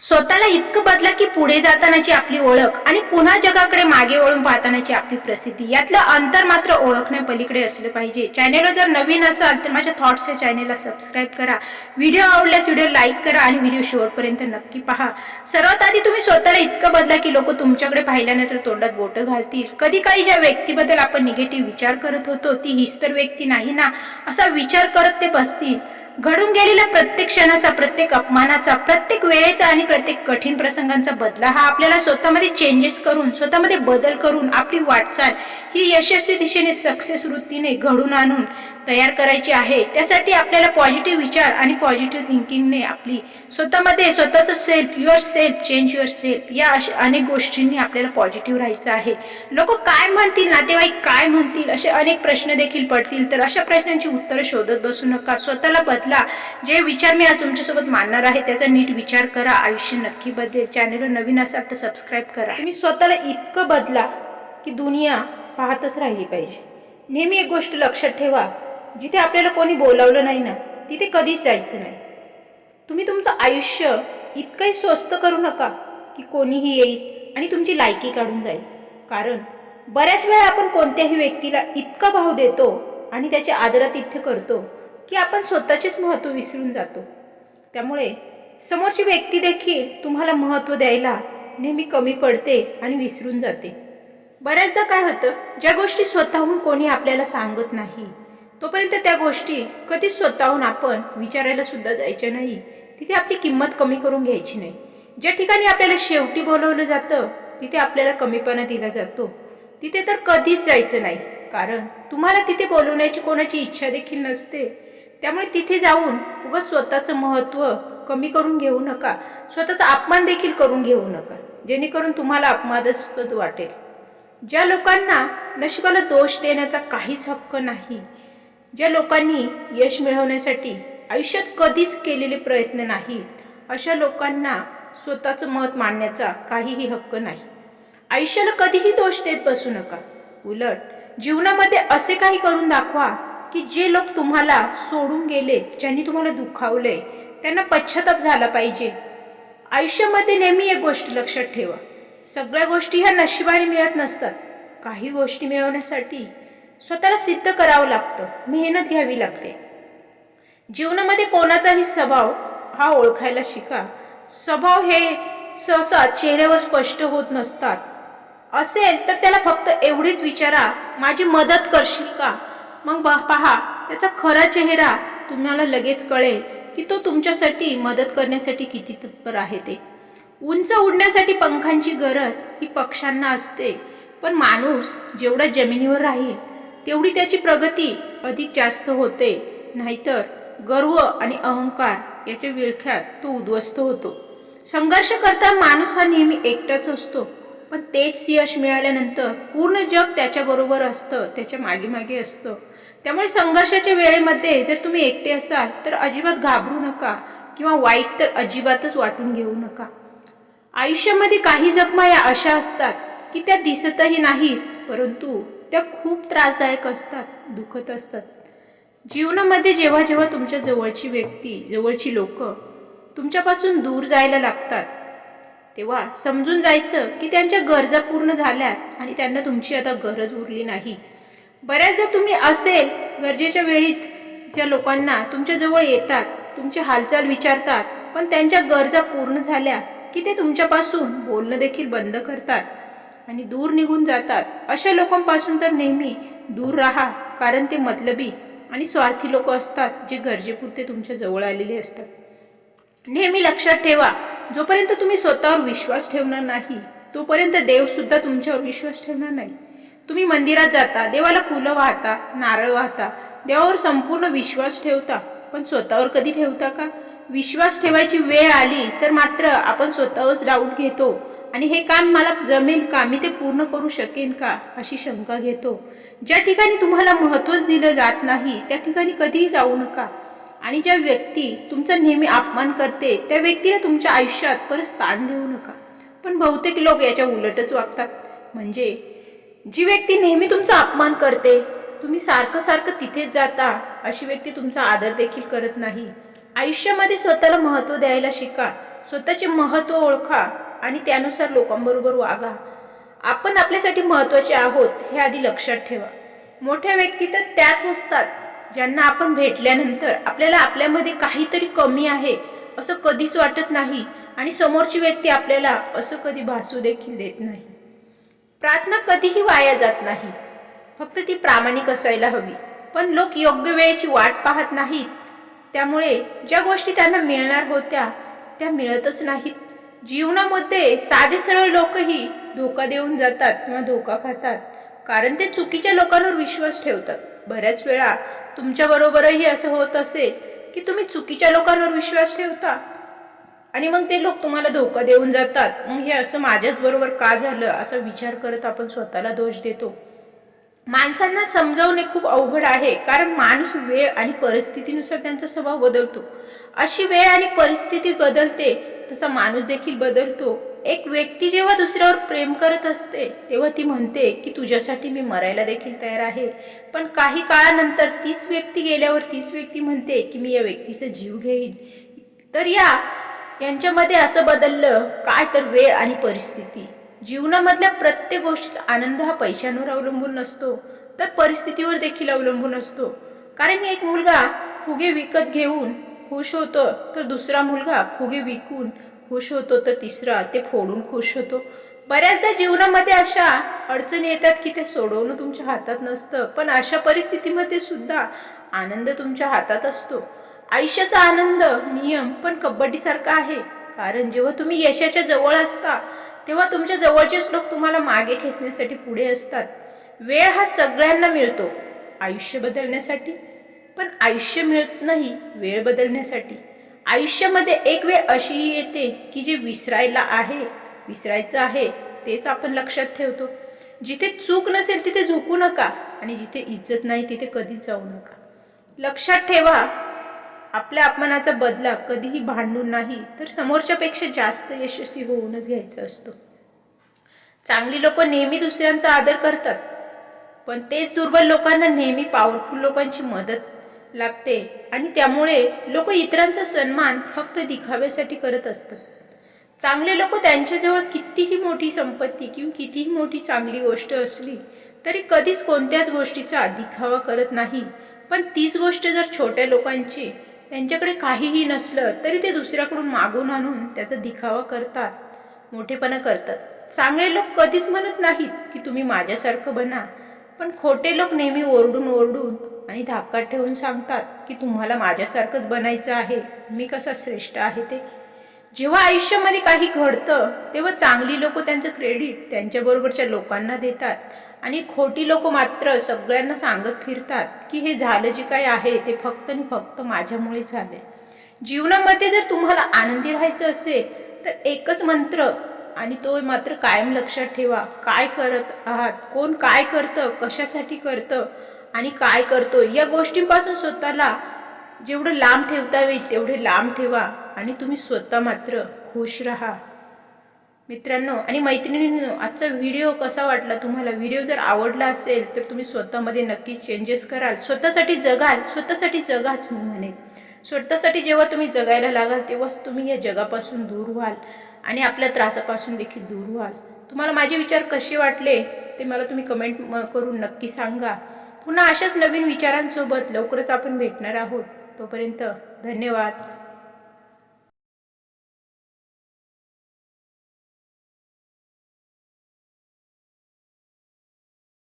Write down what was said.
स्वतःला इतकं बदला की पुढे जातानाची आपली ओळख आणि पुन्हा जगाकडे मागे वळून पाहतानाची आपली प्रसिद्धी यातलं अंतर मात्र ओळखण्या पलीकडे असलं पाहिजे. चॅनेलवर जर नवीन असाल तर माझ्या थॉट्सच्या चॅनेलला सबस्क्राईब करा. व्हिडिओ आवडल्यास व्हिडिओ लाईक करा आणि व्हिडिओ शेवटपर्यंत नक्की पहा. सर्वात आधी तुम्ही स्वतःला इतकं बदला की लोक तुमच्याकडे पाहिल्यानंतर तोंडात बोटं घालतील. कधी काही ज्या व्यक्तीबद्दल आपण निगेटिव्ह विचार करत होतो ती हीच तर व्यक्ती नाही ना? असा विचार करत ते बसतील. घडून गेलेल्या प्रत्येक क्षणाचा प्रत्येक अपमानाचा प्रत्येक वेळेचा आणि प्रत्येक कठीण प्रसंगांचा बदला हा आपल्याला स्वतःमध्ये चेंजेस करून स्वतःमध्ये बदल करून आपली वाटचाल ही यशस्वी दिशेने सक्सेस वृत्तीने घडून आणून तयार करायची आहे. त्यासाठी आपल्याला पॉझिटिव्ह विचार आणि पॉझिटिव्ह थिंकिंगने आपली स्वतःमध्ये स्वतःचं self yourself change yourself या अशा अनेक गोष्टींनी आपल्याला पॉझिटिव्ह राहायचं आहे. लोक काय म्हणतील नातेवाईक काय म्हणतील असे अनेक प्रश्न देखील पडतील. तर अशा प्रश्नांची उत्तरं शोधत बसू नका. स्वतःला बदल जे विचार मी आज तुमच्यासोबत मांडणार आहे त्याचा नीट विचार करा. आयुष्य नक्की बदलेल. चॅनलवर नवीन असाल तर सबस्क्राईब करा. तुम्ही स्वतःला इतकं बदला की दुनिया पाहतच राहिली पाहिजे. नेहमी एक गोष्ट लक्षात ठेवा जिथे आपल्याला कोणी बोलावलं नाही ना तिथे कधीच जायचं नाही. तुम्ही तुमचं आयुष्य इतकंही स्वस्त करू नका की कोणीही येईल आणि तुमची लायकी काढून जाईल. कारण बऱ्याच वेळा आपण कोणत्याही व्यक्तीला इतका भाव देतो आणि त्याचे आदरातिथ्य करतो की आपण स्वतःचेच महत्त्व विसरून जातो. त्यामुळे समोरची व्यक्ती देखील तुम्हाला महत्त्व द्यायला नेहमी कमी पडते आणि विसरून जाते. बऱ्याचदा काय होतं ज्या गोष्टी स्वतःहून कोणी आपल्याला सांगत नाही तोपर्यंत त्या गोष्टी कधीच स्वतःहून आपण विचारायला सुद्धा जायच्या नाही. तिथे आपली किंमत कमी करून घ्यायची नाही. ज्या ठिकाणी आपल्याला शेवटी बोलवलं जातं तिथे आपल्याला कमीपणा दिला जातो. तिथे तर कधीच जायचं नाही. कारण तुम्हाला तिथे बोलवण्याची कोणाची इच्छा देखील नसते. त्यामुळे तिथे जाऊन उगाच स्वतःचं महत्त्व कमी करून घेऊ नका. स्वतःचा अपमान देखील करून घेऊ नका. जेणेकरून तुम्हाला अपमानास्पद वाटेल. ज्या लोकांना नशिबाला दोष देण्याचा काहीच हक्क नाही ज्या लोकांनी यश मिळवण्यासाठी आयुष्यात कधीच केलेले प्रयत्न नाहीत अशा लोकांना स्वतःचं मत मांडण्याचा काहीही हक्क नाही. आयुष्याला कधीही दोष देत बसू नका. उलट जीवनामध्ये असे काही करून दाखवा की जे लोक तुम्हाला सोडून गेले ज्यांनी तुम्हाला दुखावले त्यांना पश्चाताप झाला पाहिजे. आयुष्यामध्ये नेहमी एक गोष्ट लक्षात ठेवा. सगळ्या गोष्टी ह्या नशिबाने मिळत नसतात. काही गोष्टी मिळवण्यासाठी स्वतःला सिद्ध करावं लागतं मेहनत घ्यावी लागते. जीवनामध्ये कोणाचाही स्वभाव हा ओळखायला शिका. स्वभाव हे सहसा चेहऱ्यावर स्पष्ट होत नसतात. असेल तर त्याला फक्त एवढीच विचारा माझी मदत करशील का? मग बा- पहा त्याचा खरा चेहरा तुम्हाला लगेच कळेल की तो तुमच्यासाठी मदत करण्यासाठी किती तत्पर आहे ते. उंच उडण्यासाठी पंखांची गरज ही पक्ष्यांना असते पण माणूस जेवढा जमिनीवर राहील तेवढी त्याची प्रगती अधिक जास्त होते. नाहीतर गर्व आणि अहंकार याच्या विळख्यात तो उद्ध्वस्त होतो. संघर्ष करता माणूस हा नेहमी एकटाच असतो पण तेच यश मिळाल्यानंतर पूर्ण जग त्याच्याबरोबर असतं त्याच्यामागे मागे असतं. त्यामुळे संघर्षाच्या वेळेमध्ये जर तुम्ही एकटे असाल तर अजिबात घाबरू नका किंवा वाईट तर अजिबातच वाटून घेऊ नका. आयुष्यामध्ये काही जखमा या अशा असतात की त्या दिसतही नाहीत परंतु त्या खूप त्रासदायक असतात दुखत असतात. जीवनामध्ये जेव्हा जेव्हा तुमच्या जवळची व्यक्ती जवळची लोक तुमच्यापासून दूर जायला लागतात तेव्हा समजून जायचं की त्यांच्या गरजा पूर्ण झाल्यात आणि त्यांना तुमची आता गरज उरली नाही. बऱ्याचदा तुम्ही असेल गरजेच्या वेळीत ज्या लोकांना तुमच्याजवळ येतात तुमची हालचाल विचारतात पण त्यांच्या गरजा पूर्ण झाल्या की ते तुमच्यापासून बोलणं देखील बंद करतात आणि दूर निघून जातात. अशा लोकांपासून तर नेहमी दूर राहा कारण ते मतलबी आणि स्वार्थी लोक असतात जे गरजेपुरते तुमच्या जवळ आलेले असतात. नेहमी लक्षात ठेवा जोपर्यंत तुम्ही स्वतःवर विश्वास ठेवणार नाही तोपर्यंत देव सुद्धा तुमच्यावर विश्वास ठेवणार नाही. तुम्ही मंदिरात जाता देवाला फुलं वाहता नारळ वाहता देवावर संपूर्ण विश्वास ठेवता पण स्वतःवर कधी ठेवता का? विश्वास ठेवायची वेळ आली तर मात्र आपण स्वतःवरच डाऊट घेतो. आणि हे काम मला जमेल का? मी ते पूर्ण करू शकेन का? अशी शंका घेतो. ज्या ठिकाणी तुम्हाला महत्त्वच दिलं जात नाही त्या ठिकाणी कधीही जाऊ नका. आणि ज्या व्यक्ती तुमचा नेहमी अपमान करते त्या व्यक्तीला तुमच्या आयुष्यात परत स्थान देऊ नका. पण बहुतेक लोक याच्या उलटच वागतात. म्हणजे जी व्यक्ती नेहमी तुमचा अपमान करते तुम्ही सारखं सारखं तिथेच जाता अशी व्यक्ती तुमचा आदर देखील करत नाही. आयुष्यामध्ये स्वतःला महत्त्व द्यायला शिका स्वतःचे महत्त्व ओळखा आणि त्यानुसार लोकांबरोबर वागा. आपण आपल्यासाठी महत्त्वाचे आहोत हे आधी लक्षात ठेवा. मोठ्या व्यक्ती तर त्याच असतात ज्यांना आपण भेटल्यानंतर आपल्याला आपल्यामध्ये काहीतरी कमी आहे असं कधीच वाटत नाही आणि समोरची व्यक्ती आपल्याला असं कधी भासू देखील देत नाही. प्रार्थना कधीही वाया जात नाही. फक्त ती प्रामाणिक असायला हवी. पण लोक योग्य वेळेची वाट पाहत नाहीत. त्यामुळे ज्या गोष्टी त्यांना मिळणार होत्या त्या मिळतच नाहीत. जीवनामध्ये साधे सरळ लोकही धोका देऊन जातात किंवा धोका खातात. कारण ते चुकीच्या लोकांवर विश्वास ठेवतात. बऱ्याच वेळा तुमच्याबरोबरही असं होत असेल की तुम्ही चुकीच्या लोकांवर विश्वास ठेवता. आणि मग ते लोक तुम्हाला धोका देऊन जातात. मग हे असं माझ्याच बरोबर का झालं? असा विचार करत आपण स्वतःला दोष देतो. माणसांना समजावणे खूप अवघड आहे. कारण माणूस वेळ आणि परिस्थितीनुसार त्यांचा स्वभाव बदलतो. अशी वेळ आणि परिस्थिती बदलते तसा माणूस देखील बदलतो. एक व्यक्ती जेव्हा दुसऱ्यावर प्रेम करत असते तेव्हा ती म्हणते की तुझ्यासाठी मी मरायला देखील तयार आहे. पण काही काळानंतर तीच व्यक्ती गेल्यावर तीच व्यक्ती म्हणते की मी या व्यक्तीचा जीव घेईन. तर या यांच्यामध्ये असं बदललं काय तर वेळ आणि परिस्थिती. जीवनामधल्या प्रत्येक गोष्टीचा आनंद हा पैशांवर अवलंबून नसतो तर परिस्थितीवर देखील अवलंबून असतो. कारण एक मुलगा फुगे विकत घेऊन खुश होतो तर दुसरा मुलगा फुगे विकून खुश होतो तर तिसरा ते फोडून खुश होतो. बऱ्याचदा जीवनामध्ये अशा अडचणी येतात की ते सोडवणं तुमच्या हातात नसतं पण अशा परिस्थितीमध्ये सुद्धा आनंद तुमच्या हातात असतो. आयुष्याचा आनंद नियम पण कबड्डीसारखा आहे. कारण जेव्हा तुम्ही यशाच्या जवळ असता तेव्हा तुमच्या जवळचेच लोक तुम्हाला मागे खेचण्यासाठी पुढे असतात. वेळ हा सगळ्यांना मिळतो आयुष्य बदलण्यासाठी. पण आयुष्य मिळत नाही वेळ बदलण्यासाठी. आयुष्यामध्ये एक वेळ अशीही येते की जे विसरायला आहे विसरायचं आहे तेच आपण लक्षात ठेवतो. जिथे चूक नसेल तिथे झुकू नका आणि जिथे इज्जत नाही तिथे कधीच जाऊ नका. लक्षात ठेवा आपल्या अपमानाचा बदला कधीही भांडून नाही तर समोरच्यापेक्षा जास्त यशस्वी होऊनच घ्यायचा असतो. चांगली लोक नेहमी दुसऱ्यांचा आदर करतात पण तेच दुर्बल लोकांना नेहमी पॉवरफुल लोकांची मदत लागते आणि त्यामुळे लोक इतरांचा सन्मान फक्त दिखाव्यासाठी करत असतात. चांगले लोक त्यांच्याजवळ कितीही मोठी संपत्ती किंवा कितीही मोठी चांगली गोष्ट असली तरी कधीच कोणत्याच गोष्टीचा दिखावा करत नाही. पण तीच गोष्ट जर छोट्या लोकांची त्यांच्याकडे काहीही नसलं तरी ते दुसऱ्याकडून मागून आणून त्याचा दिखावा करतात. मोठेपणा करतात. चांगले लोक कधीच म्हणत नाहीत की तुम्ही माझ्यासारखं बना. पण खोटे लोक नेहमी ओरडून ओरडून आणि धाकात ठेवून सांगतात की तुम्हाला माझ्यासारखंच बनायचं आहे. मी कसा श्रेष्ठ आहे ते? जेव्हा आयुष्यामध्ये काही घडतं तेव्हा चांगली लोक त्यांचं क्रेडिट त्यांच्याबरोबरच्या लोकांना देतात. आणि खोटी लोक मात्र सगळ्यांना सांगत फिरतात की हे झालं जे काही आहे ते फक्त आणि फक्त माझ्यामुळे झाले जीवनामध्ये जर तुम्हाला आनंदी राहायचं असेल तर एकच मंत्र आणि तो मात्र कायम लक्षात ठेवा. काय करत आहात? कोण काय करतं? कशासाठी करतं? आणि काय करतो? या गोष्टींपासून स्वतःला जेवढं लांब ठेवता येईल तेवढे लांब ठेवा आणि तुम्ही स्वतः मात्र खुश राहा. मित्रांनो आणि मैत्रिणींनो आजचा व्हिडिओ कसा वाटला? तुम्हाला व्हिडिओ जर आवडला असेल तर तुम्ही स्वतःमध्ये नक्की चेंजेस कराल. स्वतःसाठी जगाल. स्वतःसाठी जगाच मी म्हणेल स्वतःसाठी जेव्हा तुम्ही जगायला लागाल तेव्हाच तुम्ही या जगापासून दूर व्हाल आणि आपल्या त्रासापासून देखील दूर व्हाल. तुम्हाला माझे विचार कसे वाटले ते मला तुम्ही कमेंट करून नक्की सांगा. पुन्हा अशाच नवीन विचारांसोबत लवकरच आपण भेटणार आहोत. तोपर्यंत धन्यवाद.